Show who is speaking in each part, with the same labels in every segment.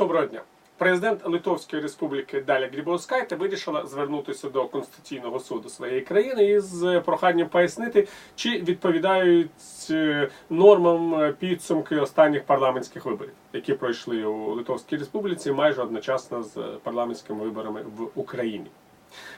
Speaker 1: Доброго дня. Президент Литовської Республіки Даля Грібовскайте вирішила звернутися до Конституційного суду своєї країни із проханням пояснити, чи відповідають е, нормам е, підсумки останніх парламентських виборів, які пройшли у Литовській Республіці майже одночасно з парламентськими виборами в Україні.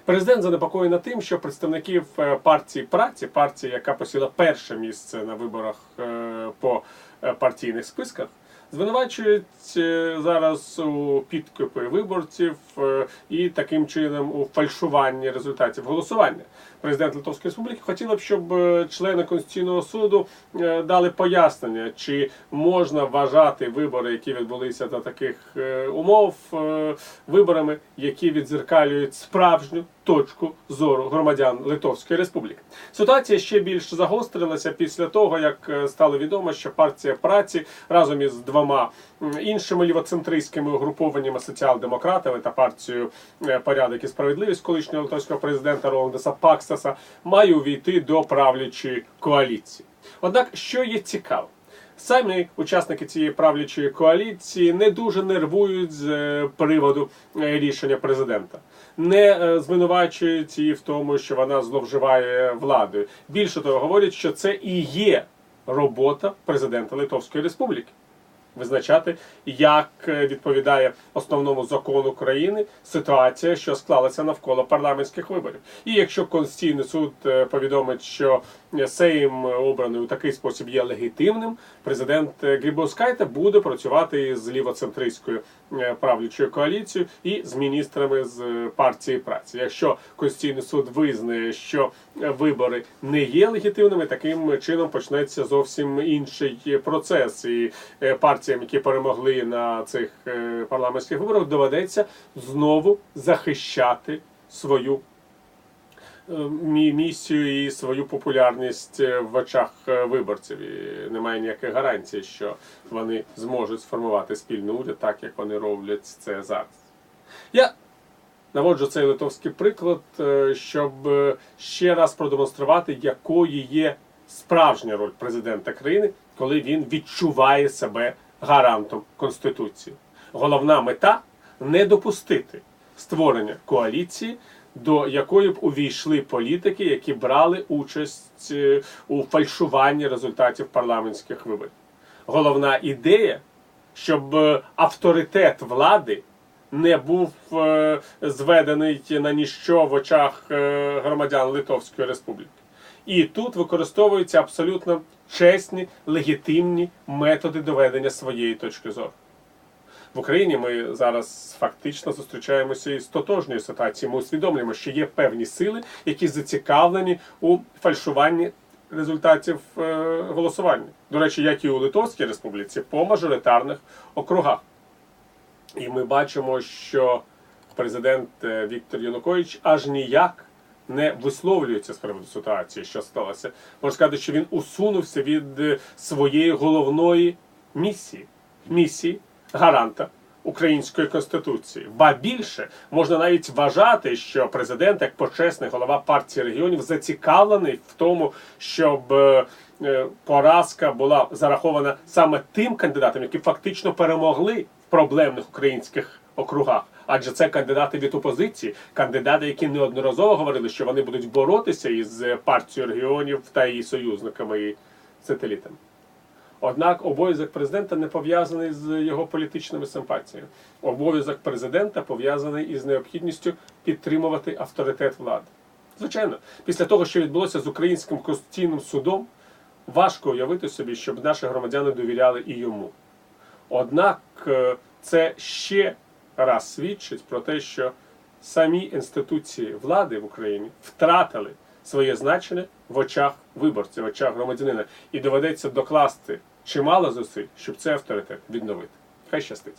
Speaker 1: Президент занепокоєний тим, що представників е, партії праці, партії, яка посіла перше місце на виборах е, по е, партійних списках, звинувачують е, зараз у підкупи виборців е, і таким чином у фальшуванні результатів голосування. Президент Литовської Республіки хотіла б, щоб е, члени Конституційного суду дали пояснення, чи можна вважати вибори, які відбулися за таких умов, виборами, які відзеркалюють справжню точку зору громадян Литовської Республіки. Ситуація ще більш загострилася після того, як е, стало відомо, що партія праці разом із двома іншими лівоцентристськими угрупованнями соціал-демократами та партією е, Порядок і справедливість колишнього литовського президента Роландеса Пакстаса має увійти до правлячої коаліції. Однак, що є цікаво, Самі учасники цієї правлячої коаліції не дуже нервують з е, приводу е, рішення президента, не е, звинувачують її в тому, що вона зловживає владою. Більше того, говорять, що це і є робота президента Литовської Республіки. Визначати, як е, відповідає основному закону країни ситуація, що склалася навколо парламентських виборів. І якщо Конституційний суд е, повідомить, що Сейм обраний у такий спосіб є легітимним, президент е, Грібовскайте буде працювати з лівоцентристською е, правлячою коаліцією і з міністрами з е, партії праці. Якщо Конституційний суд визнає, що е, вибори не є легітимними, таким чином почнеться зовсім інший процес. І е, партіям, які перемогли на цих е, парламентських виборах, доведеться знову захищати свою е, місію і свою популярність е, в очах виборців. І немає ніяких гарантій, що вони зможуть сформувати спільний уряд так, як вони роблять це зараз. Я наводжу цей литовський приклад, щоб ще раз продемонструвати, якою є справжня роль президента країни, коли він відчуває себе гарантом Конституції. Головна мета не допустити створення коаліції, до якої б увійшли політики, які брали участь е, у фальшуванні результатів парламентських виборів. Головна ідея, щоб е, авторитет влади не був е, зведений на ніщо в очах громадян Литовської Республіки. І тут використовуються абсолютно чесні, легітимні методи доведення своєї точки зору. В Україні ми зараз фактично зустрічаємося із тотожньою ситуацією. Ми усвідомлюємо, що є певні сили, які зацікавлені у фальшуванні результатів е, голосування. До речі, як і у Литовській Республіці, по мажоритарних округах. І ми бачимо, що президент е, Віктор Янукович аж ніяк не висловлюється з приводу ситуації, що сталося. Можна сказати, що він усунувся від е, своєї головної місії місії гаранта української конституції. Ба більше можна навіть вважати, що президент, як почесний голова партії регіонів, зацікавлений в тому, щоб е, е, поразка була зарахована саме тим кандидатам, які фактично перемогли в проблемних українських округах. Адже це кандидати від опозиції, кандидати, які неодноразово говорили, що вони будуть боротися із партією регіонів та її союзниками і сателітами. Однак обов'язок президента не пов'язаний з його політичними симпатіями. Обов'язок президента пов'язаний із необхідністю підтримувати авторитет влади. Звичайно, після того, що відбулося з українським конституційним судом, важко уявити собі, щоб наші громадяни довіряли і йому. Однак е, це ще раз свідчить про те, що самі інституції влади в Україні втратили своє значення в очах виборців, в очах громадянина, і доведеться докласти чимало зусиль, щоб цей авторитет відновити. Хай щастить.